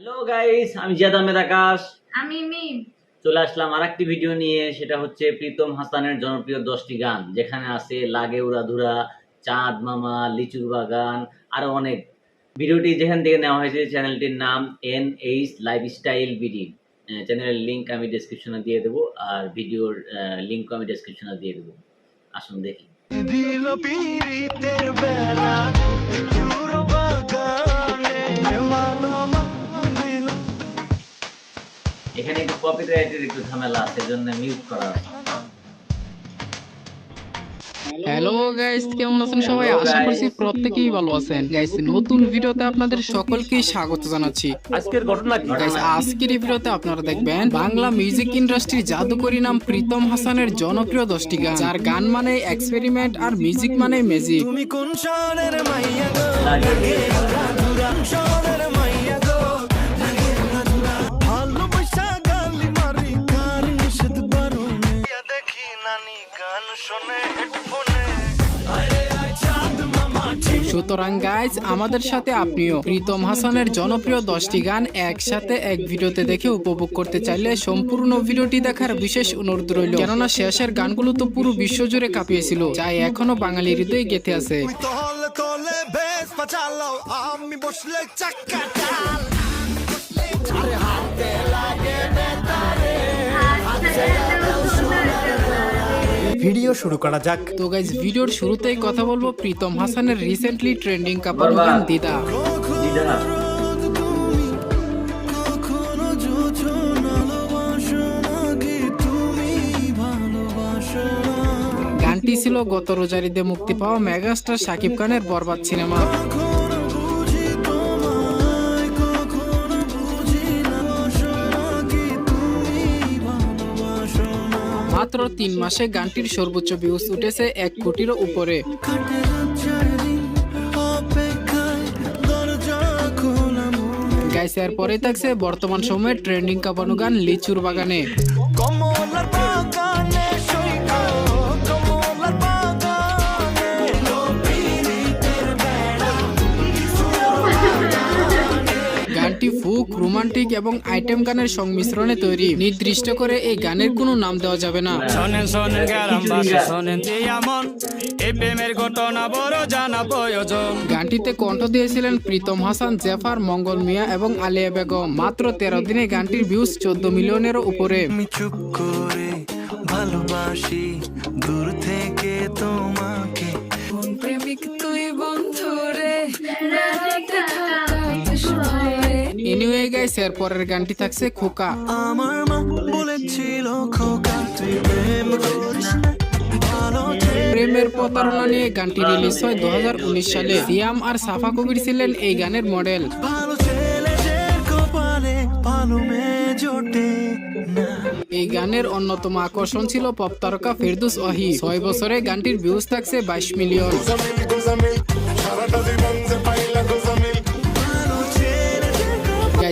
Hello guys আমি জিয়াদ আহমেদ আকাশ। আমি মিম। চলে আসলাম আর একটি ভিডিও নিয়ে সেটা হচ্ছে প্রীতম হাসানের জনপ্রিয় দশটি গান যেখানে আছে লাগে উড়াধুরা চাঁদ মামা লিচুর বাগান আরও অনেক। ভিডিওটি যেখান থেকে নেওয়া হয়েছে চ্যানেলটির নাম এন এইচ লাইফস্টাইল বিডি চ্যানেলের লিংক আমি ডেসক্রিপশনে দিয়ে দেবো আর ভিডিওর লিঙ্কও আমি ডেসক্রিপশনে দিয়ে দেবো। আসুন দেখি। দিল পীড়িতের বেলা বাগানে এখানে একটু কপিরাইটের একটু ঝামেলা আছে জন্য মিউট করা আছে। হ্যালো গাইস কেমন আছেন সবাই? আশা. করছি প্রত্যেকেই ভালো আছেন। গাইস নতুন ভিডিওতে আপনাদের সকলকেই স্বাগত জানাচ্ছি। আজকের ঘটনা কি? গাইস আজকের এই ভিডিওতে আপনারা দেখবেন বাংলা মিউজিক ইন্ডাস্ট্রির জাদুকরি নাম প্রীতম হাসানের জনপ্রিয় দশটি গান যার গান মানে এক্সপেরিমেন্ট আর মিউজিক মানে ম্যাজিক তুমি কোন শহরের মাইয়া গো? সুতরাং গাইজ আমাদের সাথে আপনিও প্রীতম হাসানের জনপ্রিয় দশটি গান একসাথে এক ভিডিওতে দেখে উপভোগ করতে চাইলে সম্পূর্ণ ভিডিওটি দেখার বিশেষ অনুরোধ রইল। কেননা শেষের গানগুলো তো পুরো বিশ্বজুড়ে কাঁপিয়েছিল যা এখনও বাঙালি হৃদয়ে গেঁথে আছে। তুই তলে তলে বেশ পাচালাও আমি বসলে চাক্কা টাল ভিডিও শুরু করা যাক। তো গাইজ ভিডিওর শুরুতেই কথা বলব প্রীতম হাসানের রিসেন্টলি ট্রেন্ডিং কাপানো গান দিদা? গানটি ছিল গত রোজারিতে মুক্তি পাওয়া মেগাস্টার শাকিব খানের বরবাদ সিনেমা। মাত্র তিন মাসে গানটির সর্বোচ্চ ভিউজ উঠেছে এক কোটিরও উপরে। গাইছে এর পরে থাকছে বর্তমান সময়ে ট্রেন্ডিং কাঁপানো গান লিচুর বাগানে। ফুক রোমান্টিক এবং আইটেম গানের সংমিশ্রণে তৈরি। নির্দিষ্ট করে এই গানের কোনো নাম দেওয়া যাবে না। শোনেন শোনেন গ্রামবাসী শোনেন এমন এই প্রেমের ঘটনা বড় জানা প্রয়োজন। গানটিতে কণ্ঠ দিয়েছিলেন প্রীতম হাসান জেফার মঙ্গল মিয়া এবং আলিয়া বেগম। মাত্র তেরো দিনে গানটির ভিউজ চোদ্দ মিলিয়নেরও উপরে। আমি চুপ করে ভালোবাসি দূর গাইস এর পরের গানটি থাকছে খোকা। আমার মা বলেছিল খোকা তুই প্রেম করিস না প্রেমের প্রতারণা নিয়ে গানটি রিলিজ হয় দু হাজার উনিশ সালে। সিয়াম আর সাফা কবির ছিলেন এই গানের মডেল। এই গানের অন্যতম আকর্ষণ ছিল পপ তারকা ফেরদুস ওয়াহি। ছয় বছরে গানটির ভিউজ থাকছে বাইশ মিলিয়ন।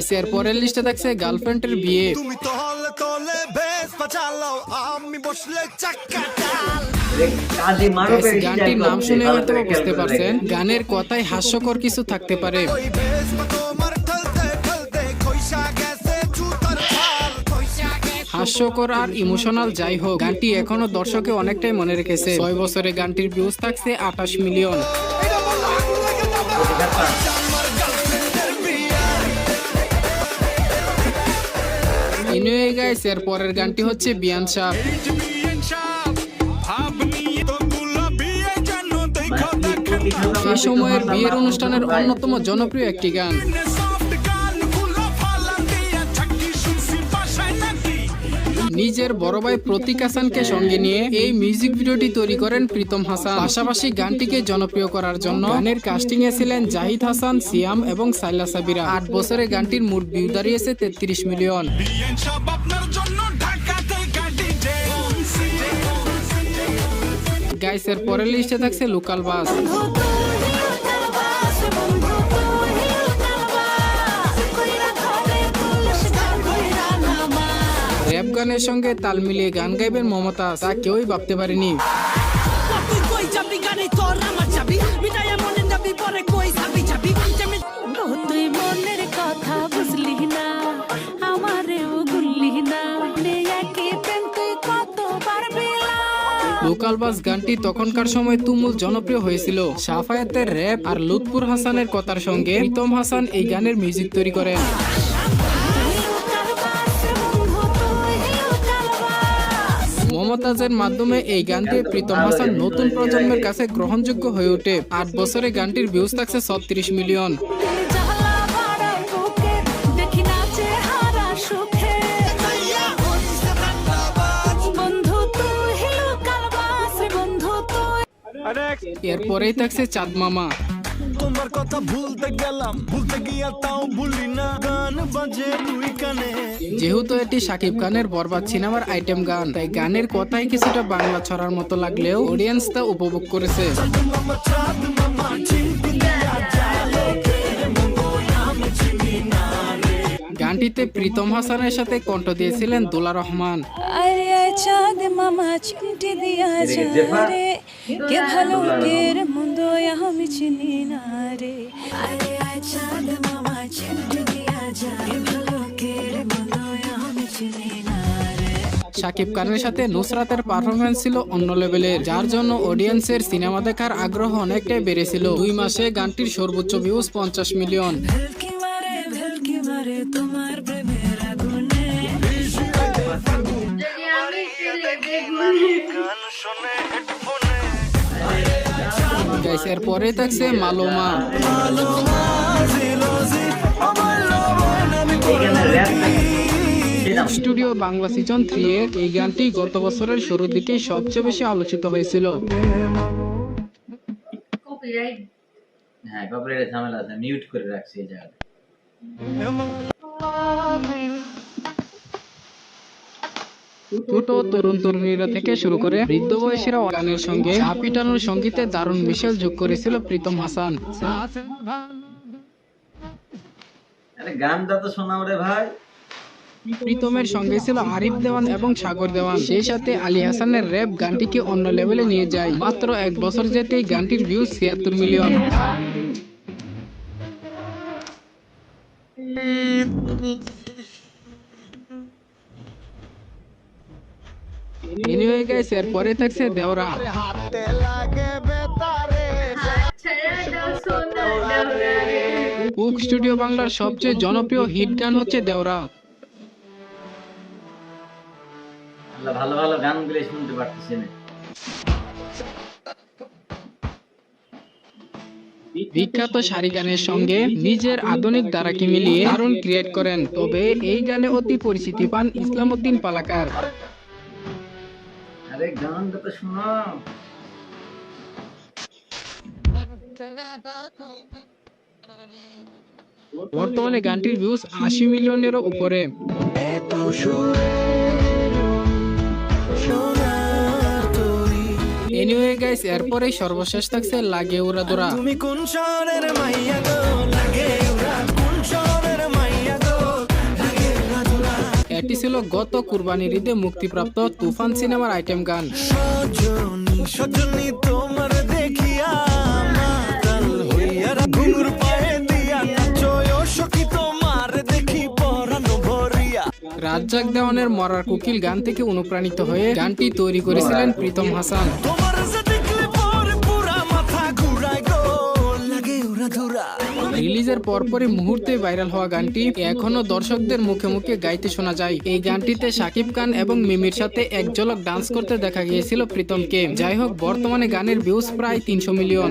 গাইস এর পরের লিস্টে থাকছে গার্লফ্রেন্ডের বিয়ে। তুমি তলে তলে বেশ আমি বসলে গানটির নাম শুনে হয়তো বুঝতে পারছেন। গানের কথায় হাস্যকর কিছু থাকতে পারে। গেছে গেছে হাস্যকর আর ইমোশনাল যাই হোক গানটি এখনও দর্শকে অনেকটাই মনে রেখেছে। ছয় বছরে গানটির ভিউজ থাকছে আঠাশ মিলিয়ন এনিওয়ে গাইস এর পরের গানটি হচ্ছে বিয়ান এই সময়ের বিয়ের অনুষ্ঠানের অন্যতম জনপ্রিয় একটি গান। নিজের বড় ভাই প্রতীক হাসানকে সঙ্গে নিয়ে এই মিউজিক ভিডিওটি তৈরি করেন প্রীতম হাসান। পাশাপাশি গানটিকে জনপ্রিয় করার জন্য গানের কাস্টিং এ ছিলেন জাহিদ হাসান, সিয়াম এবং সাইলা সাবিরা। আট বছরে গানটির মোট ভিউ দাঁড়িয়েছে তেত্রিশ মিলিয়ন। গাইসের পরের লিস্টে থাকছে লোকাল বাস। র্যাপ গানের সঙ্গে তাল মিলিয়ে গান গাইবেন মমতা তা কেউই ভাবতে পারেনি। লোকাল বাস গানটি তখনকার সময় তুমুল জনপ্রিয় হয়েছিল। সাফায়াতের র্যাপ আর লুৎপুর হাসানের কথার সঙ্গে প্রীতম হাসান এই গানের মিউজিক তৈরি করেন। মমতাজের মাধ্যমে এই গানটি প্রীতম হাসান নতুন প্রজন্মের কাছে গ্রহণযোগ্য হয়ে ওঠে। আট বছরে গানটির ভিউজ থাকছে ছত্রিশ মিলিয়ন। এরপরেই থাকছে চাঁদ মামা। তোমার কথা ভুলতে গেলাম ভুলতে গিয়া তাও ভুলি না। গান বাজে দুই কানে। যেহেতু এটি শাকিব খানের বরবাদ সিনেমার আইটেম গান তাই গানের কথাই কিছুটা বাংলা ছড়ার মতো লাগলেও অডিয়েন্স তা উপভোগ করেছে। গানটিতে প্রীতম হাসানের সাথে কণ্ঠ দিয়েছিলেন দোলা রহমান। আরে চাঁদ মামা চিমটি দিয়া যা রে কে ভালো কে রে আমি চিনি না রে। আরে আয় চাঁদ মামা ছেড়ে দিয়া যায় ভালো কে রে মন্দ আমি চিনি না শাকিব খানের সাথে নুসরাতের পারফরমেন্স ছিল অন্য লেভেলের যার জন্য অডিয়েন্সের সিনেমা দেখার আগ্রহ অনেকটাই বেড়েছিল। দুই মাসে গানটির সর্বোচ্চ ভিউজ পঞ্চাশ মিলিয়ন গাইস পরে থাকছে Maluma. Studio Bangla season three এর এই গানটি গত বছরের শুরুর দিকে সবচেয়ে বেশি আলোচিত হয়েছিল। হ্যাঁ কপিরাইটের ঝামেলা আছে মিউট করে রাখছি এই জায়গাটা ছোট তরুণ তরুণীরা থেকে শুরু করে বৃদ্ধ বয়সীরা গানের সঙ্গে চা পিটানোর সঙ্গীতে দারুণ মিশেল যোগ করেছিল প্রীতম হাসান। গানটা তো শোনাও রে ভাই। প্রীতমের সঙ্গে ছিল আরিফ দেওয়ান এবং সাগর দেওয়ান। সেই সাথে আলী হাসানের র্যাপ গানটিকে অন্য লেভেলে নিয়ে যায়। মাত্র এক বছর যেতেই গানটির ভিউজ ছিয়াত্তর মিলিয়ন। এনিওয়ে গাইস এরপরে থাকছে দেওরা কুক স্টুডিও বাংলার সবচেয়ে জনপ্রিয় হিট গান হচ্ছে দেওরা। ভালো ভালো গানগুলো শুনতে পারতেছি না। বিখ্যাত সারি গানের সঙ্গে নিজের আধুনিক ধারাকে মিলিয়ে দারুণ ক্রিয়েট করেন। তবে এই গানে অতি পরিচিতি পান ইসলাম উদ্দিন পালাকার। আরে গানটা তো শোনাও। বর্তমানে গানটির ভিউজ আশি মিলিয়নেরও উপরে। এনিওয়ে গাইস এরপরেই সর্বশেষ থাকছে লাগে উড়া দোরা তুমি কোন শহরের মাইয়া গো লাগে ছিল গত কুরবানির ঈদে মুক্তিপ্রাপ্ত তুফান সিনেমার আইটেম গান। তোমার দেখিয়া রাজ্জাক দেওয়ানের মরার কুকিল গান থেকে অনুপ্রাণিত হয়ে গানটি তৈরি করেছিলেন প্রীতম হাসান। রিলিজের পরপরই মুহূর্তে ভাইরাল হওয়া গানটি এখনও দর্শকদের মুখে মুখে গাইতে শোনা যায়। এই গানটিতে শাকিব খান এবং মিমির সাথে এক ঝলক ডান্স করতে দেখা গিয়েছিল প্রীতমকে। যাই হোক বর্তমানে গানের ভিউজ প্রায় তিনশো মিলিয়ন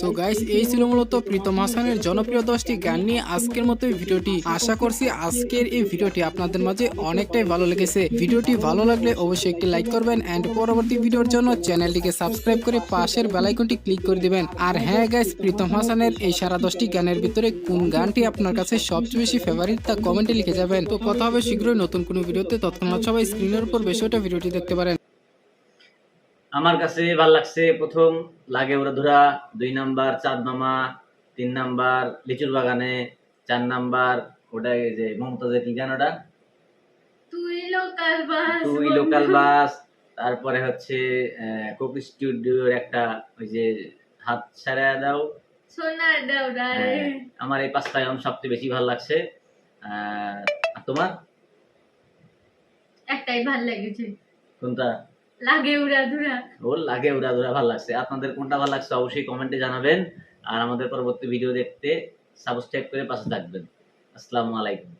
সো গাইস এই ছিল মূলত প্রীতম হাসানের জনপ্রিয় দশটি গান নিয়ে আজকের মতো ভিডিওটি। আশা করছি আজকের এই ভিডিওটি আপনাদের মাঝে অনেকটাই ভালো লেগেছে। ভিডিওটি ভালো লাগলে অবশ্যই একটি লাইক করবেন এন্ড পরবর্তী ভিডিওর জন্য চ্যানেলটিকে সাবস্ক্রাইব করে পাশের বেলাইকনটি ক্লিক করে দিবেন। আর হ্যাঁ গাইস প্রীতম হাসানের এই সারা দশটি গানের ভিতরে কোন গানটি আপনার কাছে সবচেয়ে বেশি ফেভারিট তা কমেন্টে লিখে যাবেন। তো কথা হবে শীঘ্রই নতুন কোনো ভিডিওতে। তৎক্ষণাৎ সবাই স্ক্রিনের উপর বেশি ওটা ভিডিওটি দেখতে পারেন। আমার কাছে ভালো লাগছে প্রথম লাগে ওরা ধরা দুই নাম্বার চাঁদ মামা তিন নাম্বার লিচুর বাগানে চার নাম্বার ওটা এই যে মমতাজের কি গান ওটা? তুই লোকাল বাস তুই লোকাল বাস তারপরে হচ্ছে কোকি স্টুডিওর একটা ওই যে হাত সারা দাও। সোনার হ্যাঁ, আমার এই পাঁচটা গান সবচেয়ে বেশি ভালো লাগছে। আর তোমার? একটাই ভালো লেগেছে। কোনটা? লাগে উড়া ও ওর লাগে উড়া ধুরা ভালো লাগছে। আপনাদের কোনটা ভালো লাগছে অবশ্যই কমেন্টে জানাবেন। আর আমাদের পরবর্তী ভিডিও দেখতে সাবস্ক্রাইব করে পাশে থাকবেন। আসসালামু আলাইকুম।